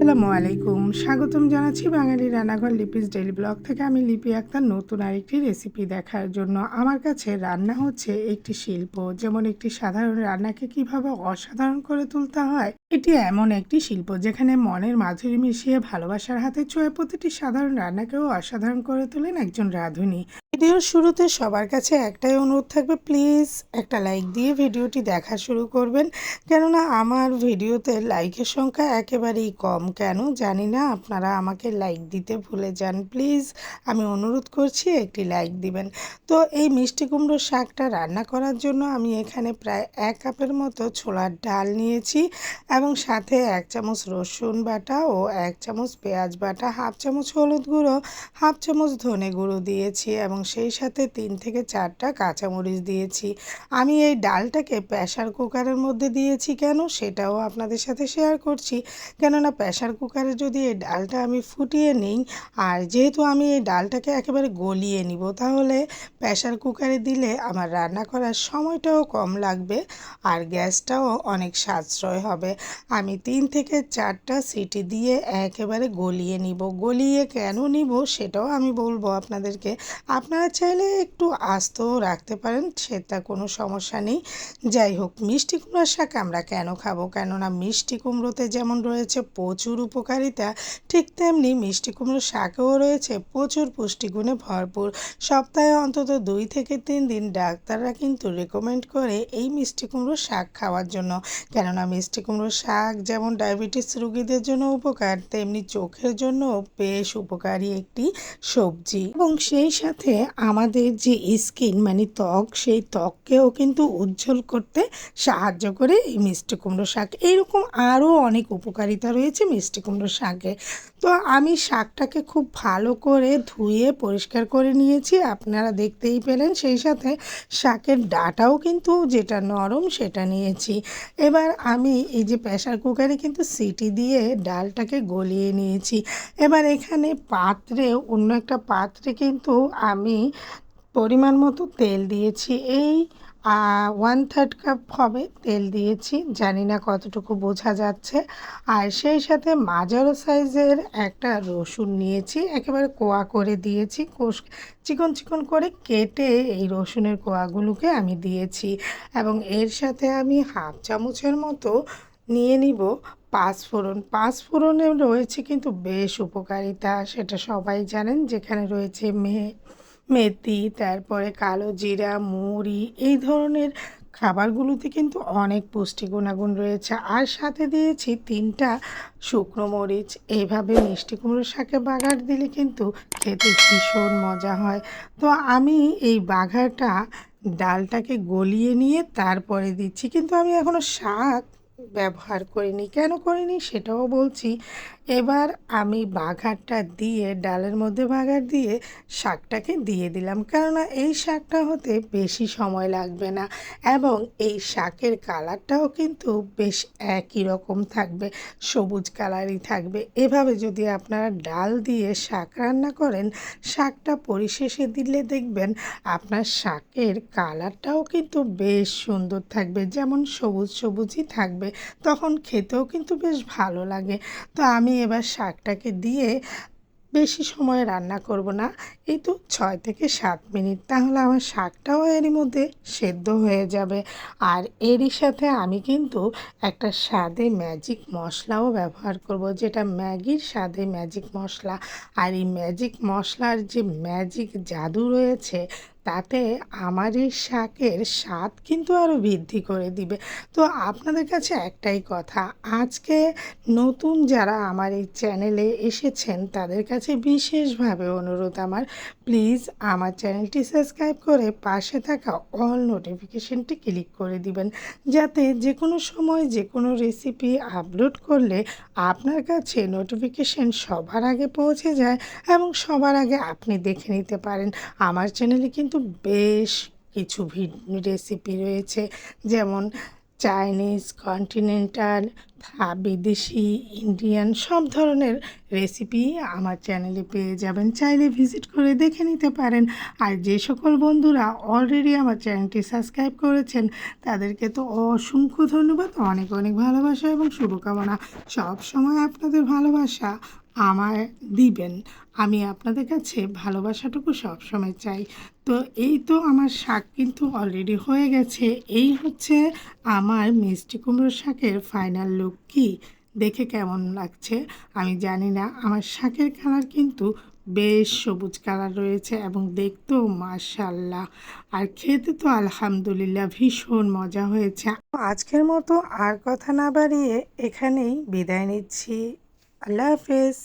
আসসালামু আলাইকুম। স্বাগতম জানাচ্ছি বাঙালি রান্নাঘর লিপিস ডেইলি ব্লগ থেকে। আমি লিপি আক্তার, নতুন আরেকটি রেসিপি দেখার জন্য। আমার কাছে রান্না হচ্ছে একটি শিল্প, যেমন একটি সাধারণ রান্নাকে কীভাবে অসাধারণ করে তুলতে হয়, এটি এমন একটি শিল্প যেখানে মনের মাধুরী মিশিয়ে ভালোবাসার হাতে চোয়ে প্রতিটি সাধারণ রান্নাকেও অসাধারণ করে তোলেন একজন রাঁধুনি। ভিডিওর শুরুতে সবার কাছে একটাই অনুরোধ থাকবে প্লিজ একটা লাইক দিয়ে ভিডিওটি দেখা শুরু করবেন। কেননা আমার ভিডিওতে লাইকের সংখ্যা একেবারেই কম। কেন? জানি না, আপনারা আমাকে লাইক দিতে ভুলে যান। প্লিজ আমি অনুরোধ করছি একটি লাইক দিবেন। তো এই মিষ্টি কুমড়োর শাকটা রান্না করার জন্য আমি এখানে প্রায় এক কাপের মতো ছোলার ডাল নিয়েছি এবং সাথে এক চামচ রসুন বাটা ও এক চামচ পেঁয়াজ বাটা, হাফ চামচ হলুদ গুঁড়ো, হাফ চামচ ধনে গুঁড়ো দিয়েছি এবং সেই সাথে তিন থেকে চারটা কাঁচামরিচ দিয়েছি। আমি এই ডালটাকে প্রেশার কুকারের মধ্যে দিয়েছি কেন? সেটাও আপনাদের সাথে শেয়ার করছি। কেননা প্রেশার কুকারে যদি এই ডালটা আমি ফুটিয়ে নিই, আর যেহেতু আমি এই ডালটাকে একেবারে গলিয়ে নিব, তাহলে প্রেশার কুকারে দিলে আমার রান্না করার সময়টাও কম লাগবে আর গ্যাসটাও অনেক সাশ্রয় হবে। আমি তিন থেকে চারটা সিটি দিয়ে একেবারে গলিয়ে নিব। গলিয়ে কেন নিব সেটাও আমি বলব আপনাদেরকে। আপনারা চাইলে একটু আস্তও রাখতে পারেন, সেটা কোনো সমস্যা নেই। যাই হোক, মিষ্টি কুমড়োর শাক আমরা কেন খাব? কেননা মিষ্টি কুমড়োতে যেমন রয়েছে প্রচুর উপকারিতা, ঠিক তেমনি মিষ্টি কুমড়োর শাকেও রয়েছে প্রচুর পুষ্টিগুণে ভরপুর। সপ্তাহে অন্তত দুই থেকে তিন দিন ডাক্তাররা কিন্তু রেকমেন্ড করে এই মিষ্টি কুমড়োর শাক খাওয়ার জন্য। কেননা মিষ্টি কুমড়োর শাক যেমন ডায়াবেটিস রোগীদের জন্য উপকার, তেমনি চোখের জন্য বেশ উপকারী একটি সবজি। এবং সেই সাথে আমাদের যে স্কিন মানে ত্বক, সেই ত্বককেও কিন্তু উজ্জ্বল করতে সাহায্য করে এই মিষ্টি কুমড়ো শাক। এইরকম আরও অনেক উপকারিতা রয়েছে মিষ্টি কুমড়ো শাকে। তো আমি শাকটাকে খুব ভালো করে ধুয়ে পরিষ্কার করে নিয়েছি। আপনারা দেখতেই পেলেন সেই সাথে শাকের ডাটাও কিন্তু যেটা নরম সেটা নিয়েছি। এবার আমি এই যে প্রেশার কুকারে কিন্তু সিটি দিয়ে ডালটাকে গলিয়ে নিয়েছি। এবার এখানে পাত্রে অন্য একটা পাত্রে কিন্তু আমি পরিমাণ মতো তেল দিয়েছি। এই ওয়ান থার্ড কাপ হবে, তেল দিয়েছি, জানি না কতটুকু বোঝা যাচ্ছে। আর সেই সাথে মাঝারো সাইজের একটা রসুন নিয়েছি, একেবারে কোয়া করে দিয়েছি, কোষ চিকন চিকন করে কেটে এই রসুনের কোয়াগুলোকে আমি দিয়েছি। এবং এর সাথে আমি হাফ চামচের মতো নিয়ে নিব পাঁচফোড়ন। পাঁচফোড়নে রয়েছে কিন্তু বেশ উপকারিতা, সেটা সবাই জানেন, যেখানে রয়েছে মে মেথি, তারপরে কালো জিরা, মুড়ি, এই ধরনের খাবারগুলোতে কিন্তু অনেক পুষ্টি গুণাগুণ রয়েছে। আর সাথে দিয়েছি তিনটা শুকনো মরিচ। এইভাবে মিষ্টি কুমড়ো শাকে বাঘার দিলে কিন্তু খেতে ভীষণ মজা হয়। তো আমি এই বাঘাটা, ডালটাকে গলিয়ে নিয়ে তারপরে দিচ্ছি। কিন্তু আমি এখনও শাক ব্যবহার করিনি। কেন করিনি সেটাও বলছি। এবার আমি বাঘারটা দিয়ে, ডালের মধ্যে বাঘার দিয়ে শাকটাকে দিয়ে দিলাম। কেননা এই শাকটা হতে বেশি সময় লাগবে না এবং এই শাকের কালারটাও কিন্তু বেশ একই রকম থাকবে, সবুজ কালারই থাকবে। এভাবে যদি আপনারা ডাল দিয়ে শাক রান্না করেন, শাকটা পরিশেষে দিলে দেখবেন আপনার শাকের কালারটাও কিন্তু বেশ সুন্দর থাকবে, যেমন সবুজ সবুজই থাকবে, তখন খেতেও কিন্তু বেশ ভালো লাগে। তো আমি এবার শাকটাকে দিয়ে বেশি সময় রান্না করব না। এই তো ছয় থেকে সাত মিনিট। তাহলে আমার শাকটাও এরই মধ্যে সেদ্ধ হয়ে যাবে। আর এরই সাথে আমি কিন্তু একটা স্বাদে ম্যাজিক মশলাও ব্যবহার করব, যেটা ম্যাগির স্বাদে ম্যাজিক মশলা। আর এই ম্যাজিক মশলার যে ম্যাজিক জাদু রয়েছে তাতে আমার এই শাকের স্বাদ কিন্তু আরও বৃদ্ধি করে দিবে। তো আপনাদের কাছে একটাই কথা, আজকে নতুন যারা আমার এই চ্যানেলে এসেছেন, তাদের কাছে বিশেষভাবে অনুরোধ আমার, প্লিজ আমার চ্যানেলটি সাবস্ক্রাইব করে পাশে থাকা অল নোটিফিকেশনটি ক্লিক করে দিবেন, যাতে যে কোনো সময় যে কোনো রেসিপি আপলোড করলে আপনার কাছে নোটিফিকেশন সবার আগে পৌঁছে যায় এবং সবার আগে আপনি দেখে নিতে পারেন। আমার চ্যানেলে কিন্তু বেশ কিছু রেসিপি রয়েছে। যেমন চাইনিজ কন্টিনেন্টাল বিদেশি ইন্ডিয়ান সব ধরনের রেসিপি আমার চ্যানেলে পেয়ে যাবেন। চাইলে ভিজিট করে দেখে নিতে পারেন। আর যে সকল বন্ধুরা অলরেডি আমার চ্যানেলটি সাবস্ক্রাইব করেছেন, তাদেরকে তো অসংখ্য ধন্যবাদ। অনেক অনেক ভালোবাসা এবং শুভকামনা। সব সময় আপনাদের ভালোবাসা। আমায় দিবেন। আমি আপনাদের কাছে ভালোবাসাটুকু সবসময় চাই। তো এই তো আমার শাক কিন্তু অলরেডি হয়ে গেছে। এই হচ্ছে আমার মিষ্টি কুমড়ো শাকের ফাইনাল লুক কি? দেখে কেমন লাগছে? আমি জানি না। আমার শাকের কালার কিন্তু বেশ সবুজ কালার রয়েছে এবং দেখতেও মাশাল্লাহ আর খেতে তো আলহামদুলিল্লাহ ভীষণ মজা হয়েছে। আজকের মতো আর কথা না বাড়িয়ে এখানেই বিদায় নিচ্ছি। আল্লাহ হাফেজ